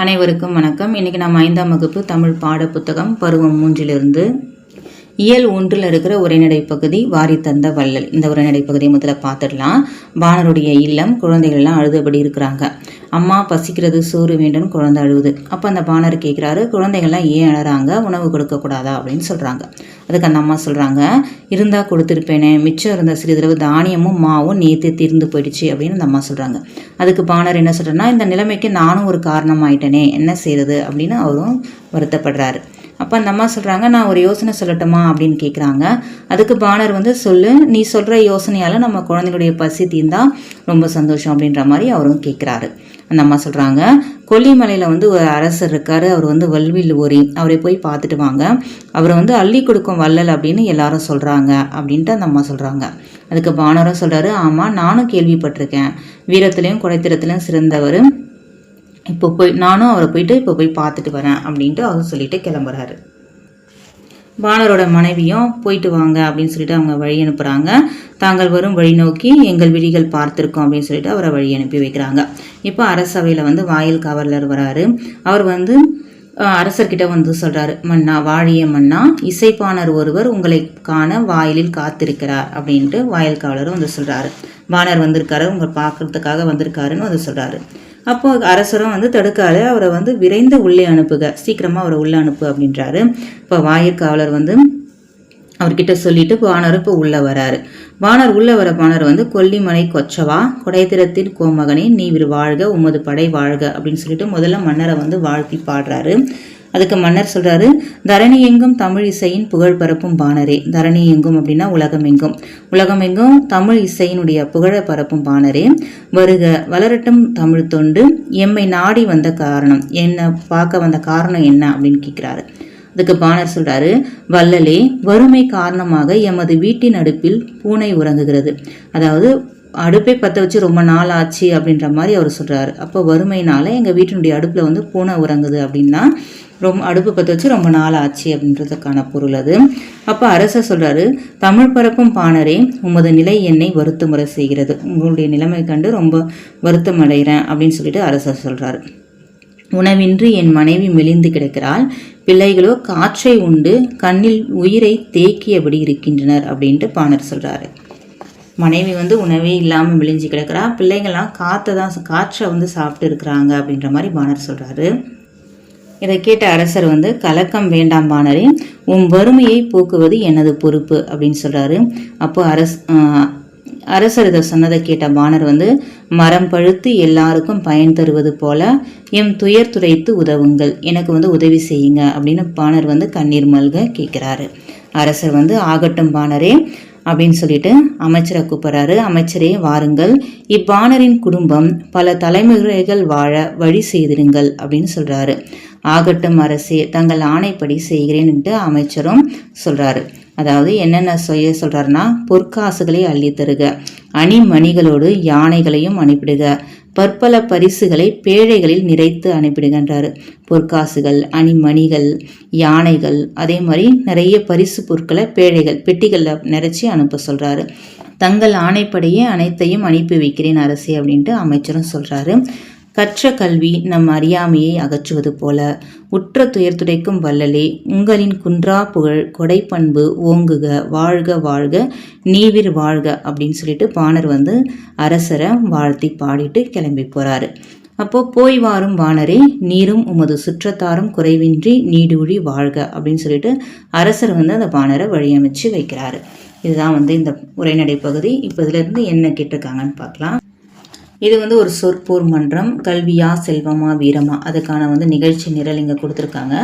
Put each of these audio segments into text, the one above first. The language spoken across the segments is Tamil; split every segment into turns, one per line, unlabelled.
அனைவருக்கும் வணக்கம். இன்னைக்கு நம்ம ஐந்தாம் வகுப்பு தமிழ் பாட புத்தகம் பருவம் மூன்றிலிருந்து இயல் ஒன்றில் இருக்கிற உரைநடை பகுதி வாரி தந்த வள்ளல். இந்த உரைநடை பகுதியை முதல்ல பார்த்துடலாம். பாணருடைய இல்லம் குழந்தைகள்லாம் அழுதபடி இருக்கிறாங்க. அம்மா பசிக்கிறது சோறு வேண்டும் குழந்தை அழுகுது அப்போ அந்த பாணர் கேட்குறாரு குழந்தைகள்லாம் ஏன் அழறாங்க? உணவு கொடுக்கக்கூடாதா அப்படின்னு சொல்கிறாங்க அதுக்கு அந்த அம்மா சொல்கிறாங்க இருந்தால் கொடுத்துருப்பேனே. மிச்சம் இருந்த சிறிதளவு தானியமும் மாவும் நேற்று தீர்ந்து போயிடுச்சு. அப்படின்னு அந்த அம்மா சொல்கிறாங்க அதுக்கு பாணர் என்ன சொல்கிறேன்னா இந்த நிலைமைக்கு நானும் ஒரு காரணமாயிட்டேனே. என்ன செய்யறது அப்படின்னு அவரும் வருத்தப்படுறாரு. அப்போ அந்த அம்மா சொல்கிறாங்க நான் ஒரு யோசனை சொல்லட்டுமா? அப்படின்னு கேட்குறாங்க அதுக்கு பாணர் வந்து சொல்லு. நீ சொல்கிற யோசனையால் நம்ம குழந்தைகளுடைய பசி தீர்ந்தால் ரொம்ப சந்தோஷம். அப்படின்ற மாதிரி அவரும் கேட்குறாரு அந்த அம்மா சொல்கிறாங்க கொல்லிமலையில் வந்து ஒரு அரசர் இருக்கார் அவர் வந்து வல்வில் ஓரி அவரை போய் பார்த்துட்டு வாங்க. அவரை வந்து அள்ளி கொடுக்கும் வள்ளல் அப்படின்னு எல்லாரும் சொல்கிறாங்க அப்படின்ட்டு அந்த அம்மா சொல்கிறாங்க அதுக்கு பானரும் சொல்கிறாரு ஆமாம் நானும் கேள்விப்பட்டிருக்கேன். வீரத்துலேயும் குடைத்திரத்துலையும் சிறந்தவர். இப்போ போய் நானும் அவரை போயிட்டு இப்போ போய் பார்த்துட்டு வரேன் அப்படின்ட்டு அவர் சொல்லிட்டு கிளம்புறாரு. பாணரோட மனைவியும் போயிட்டு வாங்க அப்படின்னு சொல்லிட்டு அவங்க வழி அனுப்புகிறாங்க தாங்கள் வரும் வழி நோக்கி எங்கள் விழிகள் பார்த்துருக்கோம் அப்படின்னு சொல்லிட்டு அவரை வழி அனுப்பி வைக்கிறாங்க. இப்போ அரசவையில் வந்து வாயில் காவலர் வராரு. அவர் வந்து அரசர்கிட்ட வந்து சொல்கிறாரு மன்னா வாழிய மன்னா இசைப்பாணர் ஒருவர் உங்களை காண வாயிலில் காத்திருக்கிறார் அப்படின்ட்டு வாயில் காவலரும் வந்து சொல்கிறாரு பாணர் வந்திருக்காரு உங்களை பார்க்குறதுக்காக வந்திருக்காருன்னு வந்து சொல்கிறாரு அப்போ அரசரும் வந்து தடுக்காத அவரை வந்து விரைந்து உள்ளே அனுப்புக சீக்கிரமாக அவரை உள்ளே அனுப்பு அப்படின்றாரு. இப்போ வாயிற்காவலர் வந்து அவர்கிட்ட சொல்லிட்டு வானர் இப்போ உள்ளே வராரு. வானர் உள்ளே வர வானர் வந்து கொல்லிமலை கொச்சவா கொடைத்திரத்தின் கோமகனே நீ விரு வாழ்க உமது படை வாழ்க அப்படின்னு சொல்லிட்டு முதல்ல மன்னரை வந்து வாழ்த்தி பாடுறாரு. அதுக்கு மன்னர் சொல்றாரு தரணி எங்கும் தமிழ் இசையின் புகழ் பரப்பும் பாணரே. தரணி எங்கும் அப்படின்னா உலகம் எங்கும். உலகம் எங்கும் தமிழ் இசையினுடைய புகழ பரப்பும் பாணரே. வருக வளரட்டும் தமிழ் தொண்டு. எம்மை நாடி வந்த காரணம் என்ன? பார்க்க வந்த காரணம் என்ன? அப்படின்னு கேட்கிறாரு அதுக்கு பாணர் சொல்றாரு வள்ளலே வறுமை காரணமாக எமது வீட்டின் அடுப்பில் பூனை உறங்குகிறது. அதாவது அடுப்பை பற்ற வச்சு ரொம்ப நாள் ஆச்சு அப்படின்ற மாதிரி அவர் சொல்றாரு. அப்போ வறுமையினால எங்கள் வீட்டினுடைய அடுப்பில் வந்து பூனை உறங்குது அப்படின்னா ரொம்ப அடுப்பு பற்ற வச்சு ரொம்ப நாள் ஆச்சு அப்படின்றதுக்கான பொருள் அது. அப்போ அரசர் சொல்கிறாரு தமிழ் பரப்பும் பாணரே உமது நிலை என்னை வருத்தமுறை செய்கிறது. உங்களுடைய நிலைமை கண்டு ரொம்ப வருத்தம் அடைகிறேன் அப்படின்னு சொல்லிட்டு அரசர் சொல்கிறாரு உணவின்றி என் மனைவி மெலிந்து கிடக்கிறாள். பிள்ளைகளோ காற்றை உண்டு கண்ணில் உயிரை தேக்கியபடி இருக்கின்றனர் அப்படின்ட்டு பாணர் சொல்கிறாரு மனைவி வந்து உணவே இல்லாமல் விழிஞ்சு கிடக்கிறா. பிள்ளைங்கள்லாம் காற்றை தான் காற்றை வந்து சாப்பிட்டு இருக்கிறாங்க அப்படின்ற மாதிரி பாணர் சொல்கிறாரு இதை கேட்ட அரசர் வந்து கலக்கம் வேண்டாம் பாணரே உன் வறுமையை போக்குவது எனது பொறுப்பு அப்படின்னு சொல்றாரு. அப்போ அரச அரசர் இதை சொன்னதை கேட்ட பாணர் வந்து மரம் பழுத்து எல்லாருக்கும் பயன் தருவது போல எம் துயர் துடைத்து உதவுங்கள் எனக்கு வந்து உதவி செய்யுங்க அப்படின்னு பாணர் வந்து கண்ணீர் மல்க கேட்குறாரு. அரசர் வந்து ஆகட்டும் பாணரே அப்படின்னு சொல்லிட்டு அமைச்சரை கூப்பிட்றாரு. அமைச்சரே வாருங்கள். இப்பாணரின் குடும்பம் பல தலைமுறைகள் வாழ வழி செய்திருங்கள் அப்படின்னு சொல்கிறாரு ஆகட்டும் அரசே தங்கள் ஆணைப்படி செய்கிறேன்ட்டு அமைச்சரும் சொல்கிறாரு அதாவது என்னென்ன செய்ய சொல்கிறாருன்னா பொற்காசுகளை அள்ளி தருக. அணிமணிகளோடு யானைகளையும் அனுப்பிடுக. பற்பல பரிசுகளை பேழைகளில் நிறைத்து அனுப்பிடுகின்றாரு. பொற்காசுகள் அணிமணிகள் யானைகள் அதே மாதிரி நிறைய பரிசு பொருட்களை பேழைகள் பெட்டிகளில் நிறைச்சி அனுப்ப சொல்கிறாரு தங்கள் ஆணைப்படியே அனைத்தையும் அனுப்பி வைக்கிறேன் அரசே அப்படின்ட்டு அமைச்சரும் சொல்கிறாரு கற்ற கல்வி நம் அறியாமையை அகற்றுவது போல. உற்ற துயர் துடைக்கும் வள்ளலே உங்களின் குன்றா புகழ் கொடைப்பண்பு ஓங்குக வாழ்க வாழ்க நீவிர் வாழ்க அப்படின்னு சொல்லிட்டு பாணர் வந்து அரசரை வாழ்த்தி பாடிட்டு கிளம்பி போகிறாரு அப்போது போய் வாரும் வானரே நீரும் உமது சுற்றத்தாரும் குறைவின்றி நீடூழி வாழ்க அப்படின்னு சொல்லிட்டு அரசர் வந்து அந்த பாணரை வழியமைச்சு வைக்கிறாரு. இதுதான் வந்து இந்த உரைநடை பகுதி இப்போ இதுலேருந்து என்ன கேட்டிருக்காங்கன்னு பார்க்கலாம். இது வந்து ஒரு சொற்போர் மன்றம் கல்வியா செல்வமா வீரமா? அதுக்கான வந்து நிகழ்ச்சி நிரல் இங்கே கொடுத்துருக்காங்க.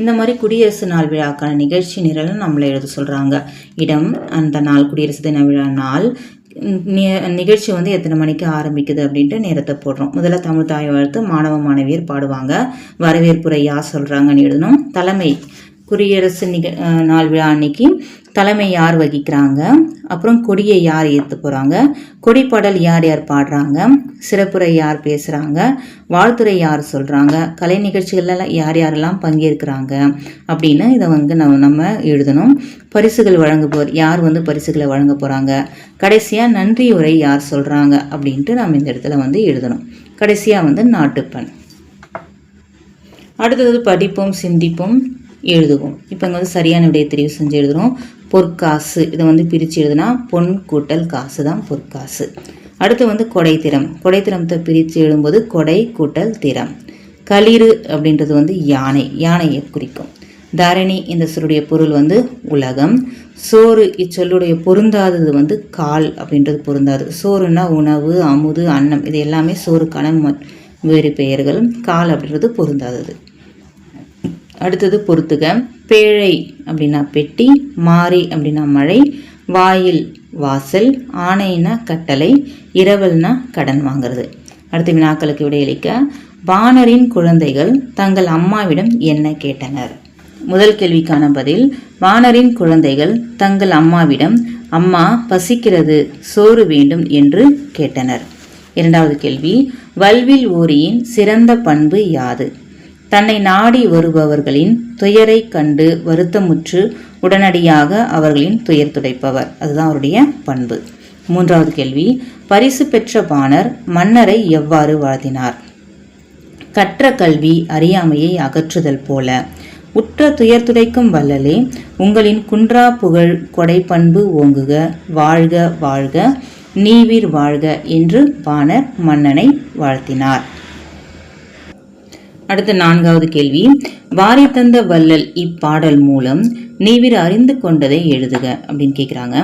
இந்த மாதிரி குடியரசு நாள் விழாக்கான நிகழ்ச்சி நிரலும் நம்மளை எழுத சொல்கிறாங்க இடம் அந்த நாள் குடியரசு தின விழா நாள் நிகழ்ச்சி வந்து எத்தனை மணிக்கு ஆரம்பிக்குது அப்படின்ட்டு நேரத்தை போடுறோம். முதல்ல தமிழ் தாய் வாழ்த்து மாணவ மாணவியர் பாடுவாங்க. வரவேற்புரையா யார் சொல்கிறாங்கன்னு எழுதணும். தலைமை குடியரசு நிக நாள் விழா அன்னைக்கு தலைமை யார் வகிக்கிறாங்க? அப்புறம் கொடியை யார் ஏற்று போகிறாங்க கொடிப்பாடல் யார் யார் பாடுறாங்க? சிறப்புரை யார் பேசுகிறாங்க வாழ்த்துறை யார் சொல்கிறாங்க கலை நிகழ்ச்சிகளெல்லாம் யார் யாரெல்லாம் பங்கேற்கிறாங்க? அப்படின்னு இதை வந்து நம்ம நம்ம எழுதணும். பரிசுகள் வழங்க போ யார் வந்து பரிசுகளை வழங்க போகிறாங்க கடைசியாக நன்றி உரை யார் சொல்கிறாங்க அப்படின்ட்டு நம்ம இந்த இடத்துல வந்து எழுதணும். கடைசியாக வந்து நாட்டுப்பண். அடுத்தது படிப்போம் சிந்திப்போம். எழுதுவோம். இப்போ இங்கே வந்து சரியான விடையை தெரிவு செஞ்சு எழுதுகிறோம் பொற்காசு இதை வந்து பிரித்து எழுதுனா பொன் கூட்டல் காசு தான் பொற்காசு. அடுத்து வந்து கொடைத்திறம் கொடைத்திறமத்தை பிரித்து எழுதும்போது கொடை கூட்டல் திறம். களிறு அப்படின்றது வந்து யானை. யானையை குறிக்கும். தரணி இந்த சொல்லுடைய பொருள் வந்து உலகம். சோறு இச்சொல்லுடைய பொருந்தாதது வந்து கால் அப்படின்றது பொருந்தாது. சோறுனா உணவு அமுது அன்னம். இது எல்லாமே சோறுக்கான வேறு பெயர்கள். கால் அப்படின்றது பொருந்தாதது. அடுத்தது பொறுத்துக. பேழை அப்படின்னா பெட்டி மாறி அப்படின்னா மழை வாயில் வாசல் ஆணைனா கட்டளை இரவல்னா கடன் வாங்குறது. அடுத்த வினாக்களுக்கு விடையளிக்க வானரின் குழந்தைகள் தங்கள் அம்மாவிடம் என்ன கேட்டனர்? முதல் கேள்விக்கான பதில் வானரின் குழந்தைகள் தங்கள் அம்மாவிடம் அம்மா பசிக்கிறது சோறு வேண்டும் என்று கேட்டனர். இரண்டாவது கேள்வி வல்வில் ஓரியின் சிறந்த பண்பு யாது? தன்னை நாடி வருபவர்களின் துயரை கண்டு வருத்தமுற்று உடனடியாக அவர்களின் துயர் துடைப்பவர். அதுதான் அவருடைய பண்பு. மூன்றாவது கேள்வி பரிசு பெற்ற பாணர் மன்னரை எவ்வாறு வாழ்த்தினார்? கற்ற கல்வி அறியாமையை அகற்றுதல் போல உற்ற துயர் துடைக்கும் வல்லலே உங்களின் குன்றா புகழ் கொடை பண்பு ஓங்குக வாழ்க வாழ்க நீவீர் வாழ்க என்று பாணர் மன்னனை வாழ்த்தினார். அடுத்த நான்காவது கேள்வி. வாரி தந்த வள்ளல் இப்பாடல் மூலம் நீவிர் அறிந்து கொண்டதை எழுதுக அப்படின்னு கேட்குறாங்க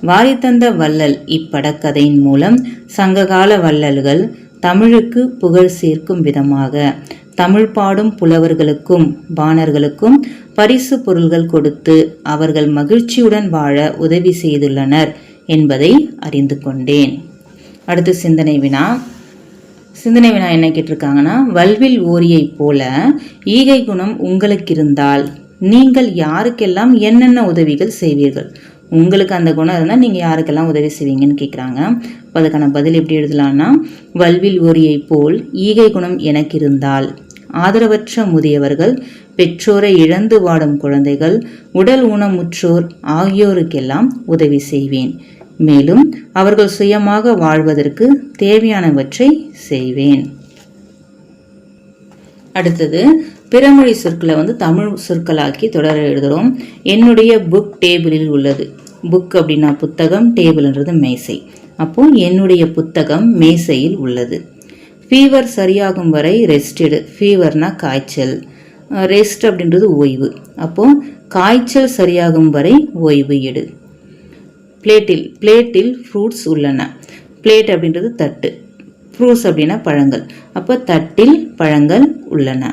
வாரி தந்த வள்ளல் இப்படக்கதையின் மூலம் சங்ககால வள்ளல்கள் தமிழுக்கு புகழ் சேர்க்கும் விதமாக தமிழ் பாடும் புலவர்களுக்கும் பாணர்களுக்கும் பரிசு பொருள்கள் கொடுத்து அவர்கள் மகிழ்ச்சியுடன் வாழ உதவி செய்துள்ளனர் என்பதை அறிந்து கொண்டேன். அடுத்து சிந்தனை வினா. சிந்தனை வினா என்ன கேட்டிருக்காங்கன்னா வல்வில் ஓரியைப் போல ஈகை குணம் உங்களுக்கு இருந்தால் நீங்கள் யாருக்கெல்லாம் என்னென்ன உதவிகள் செய்வீர்கள்? உங்களுக்கு அந்த குணம் இருந்தால் நீங்கள் யாருக்கெல்லாம் உதவி செய்வீங்கன்னு கேட்குறாங்க அப்போ அதுக்கான பதில் எப்படி எழுதலாம்னா வல்வில் ஓரியைப் போல் ஈகை குணம் எனக்கு இருந்தால் ஆதரவற்ற முதியவர்கள் பெற்றோரை இழந்து வாடும் குழந்தைகள் உடல் ஊனமுற்றோர் ஆகியோருக்கெல்லாம் உதவி செய்வேன். மேலும் அவர்கள் சுயமாக வாழ்வதற்கு தேவையானவற்றை செய்வேன். அடுத்தது பிறமொழி சொற்களை வந்து தமிழ் சொற்களாக்கி தொடர எழுதுகிறோம். என்னுடைய புக் டேபிளில் உள்ளது. புக் அப்படின்னா புத்தகம் டேபிள்ன்றது மேசை. அப்போ என்னுடைய புத்தகம் மேசையில் உள்ளது. ஃபீவர் சரியாகும் வரை ரெஸ்டடு ஃபீவர்னா காய்ச்சல். ரெஸ்ட் அப்படின்றது ஓய்வு. அப்போ காய்ச்சல் சரியாகும் வரை ஓய்வு எடு. பிளேட்டில் பிளேட்டில் ஃப்ரூட்ஸ் உள்ளன. பிளேட் அப்படின்றது தட்டு. ஃப்ரூட்ஸ் அப்படின்னா பழங்கள். அப்போ தட்டில் பழங்கள் உள்ளன.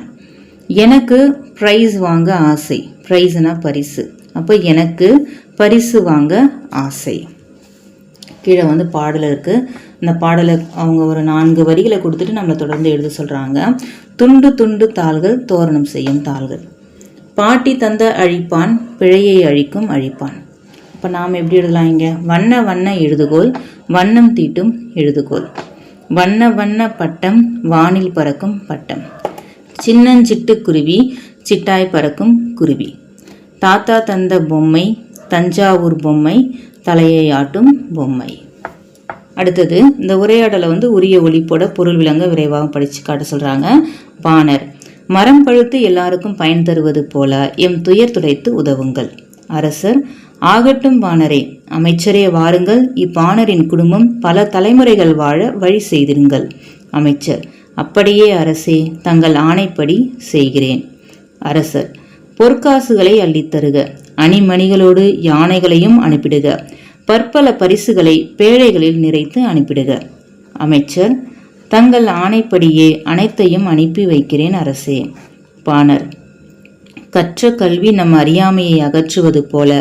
எனக்கு ப்ரைஸ் வாங்க ஆசை. ப்ரைஸ்னா பரிசு. அப்போ எனக்கு பரிசு வாங்க ஆசை. கீழே வந்து பாடல் இருக்குது இந்த பாடலை அவங்க ஒரு நான்கு வரிகளை கொடுத்துட்டு நம்மளை தொடர்ந்து எழுத சொல்கிறாங்க துண்டு துண்டு தாள்கள் தோரணம் செய்யும் தாள்கள். பாட்டி தந்த அழிப்பான் பிழையை அழிக்கும் அழிப்பான். இப்போ நாம் எப்படி எழுதலாம் இங்கே? வண்ண வண்ண எழுதுகோல் வண்ணம் தீட்டும் எழுதுகோல் வண்ண வண்ண பட்டம் வானில் பறக்கும் பட்டம். சின்னஞ்சிட்டு குருவி சிட்டாய் பறக்கும் குருவி. தாத்தா தந்த பொம்மை தஞ்சாவூர் பொம்மை தலையை ஆட்டும் பொம்மை. அடுத்தது இந்த உரையாடலை வந்து உரிய ஒளிப்போட பொருள் விளங்க விரைவாக படித்து காட்ட சொல்கிறாங்க பாணர் மரம் பழுத்து எல்லாருக்கும் பயன் தருவது போல எம் துயர் துடைத்து உதவுங்கள். அரசர். ஆகட்டும் பாணரே அமைச்சரே வாருங்கள். இப்பாணரின் குடும்பம் பல தலைமுறைகள் வாழ வழி செய்திருங்கள் அமைச்சர் அப்படியே அரசே தங்கள் ஆணைப்படி செய்கிறேன். அரசர் பொற்காசுகளை அள்ளித்தருக. அணிமணிகளோடு யானைகளையும் அனுப்பிடுக. பற்பல பரிசுகளை பேழைகளில் நிறைத்து அனுப்பிடுக. அமைச்சர் தங்கள் ஆணைப்படியே அனைத்தையும் அனுப்பி வைக்கிறேன் அரசே. பாணர் கற்ற கல்வி நம் அறியாமையை அகற்றுவது போல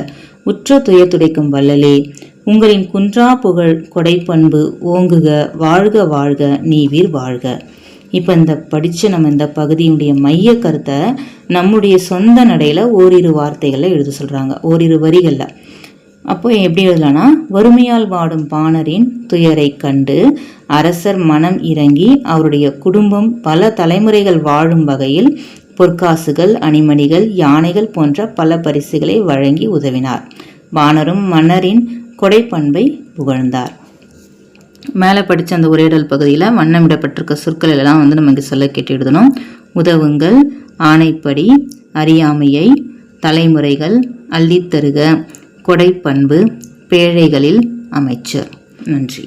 உற்ற துயர் துடைக்கும் வள்ளலே. உங்களின் குன்றா புகழ் கொடைப்பண்பு ஓங்குக வாழ்க வாழ்க நீவீர் வாழ்க. இப்போ இந்த படித்த நம்ம இந்த பகுதியினுடைய மைய கருத்தை நம்முடைய சொந்த நடையில் ஓரிரு வார்த்தைகளில் எழுத சொல்கிறாங்க ஓரிரு வரிகளில். அப்போ எப்படி எழுதலாம்னா வறுமையால் வாடும் பாணரின் துயரை கண்டு அரசர் மனம் இறங்கி அவருடைய குடும்பம் பல தலைமுறைகள் வாழும் வகையில் பொற்காசுகள் அணிமணிகள் யானைகள் போன்ற பல பரிசுகளை வழங்கி உதவினார். வானரும் மன்னரின் கொடைப்பண்பை புகழ்ந்தார். மேலே படித்த அந்த உரையாடல் பகுதியில் வண்ணமிடப்பட்டிருக்க சொற்கள் எல்லாம் வந்து நம்ம இங்கே சொல்ல கேட்டு எழுதணும் உதவுங்கள் ஆணைப்படி அறியாமையை தலைமுறைகள் அள்ளித்தருக கொடைப்பண்பு பேழைகளில் அமைச்சர் நன்றி.